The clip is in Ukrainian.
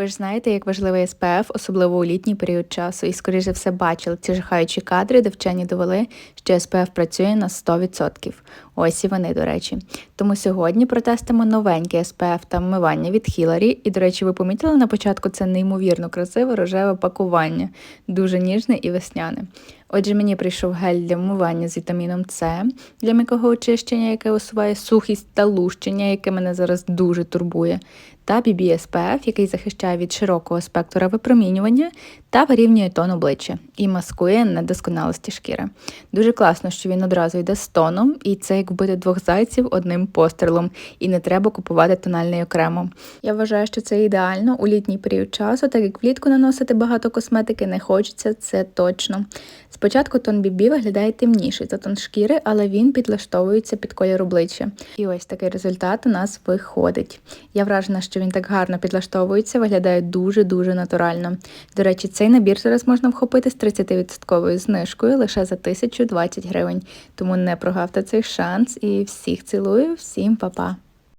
Ви ж знаєте, як важливий СПФ, особливо у літній період часу, і скоріше все бачили ці жахаючі кадри, де вчені довели, що СПФ працює на 100%. Ось і вони, до речі. Тому сьогодні протестимо новенький СПФ та вмивання від Хіларі. І, до речі, ви помітили на початку це неймовірно красиве рожеве пакування, дуже ніжне і весняне. Отже, мені прийшов гель для вмивання з вітаміном С для м'якого очищення, яке усуває сухість та лущення, яке мене зараз дуже турбує, та BB SPF, який захищає від широкого спектра випромінювання та вирівнює тон обличчя і маскує недосконалості шкіри. Дуже класно, що він одразу йде з тоном, і це як вбити двох зайців одним пострілом, і не треба купувати тональний окремо. Я вважаю, що це ідеально у літній період часу, так як влітку наносити багато косметики не хочеться, це точно. Спочатку тон BB виглядає темніший за тон шкіри, але він підлаштовується під колір обличчя. І ось такий результат у нас виходить. Я вражена, що він так гарно підлаштовується, виглядає дуже-дуже натурально. До речі, цей набір зараз можна вхопити з 30% знижкою лише за 1020 гривень. Тому не прогавте цей шанс і всіх цілую, всім па-па!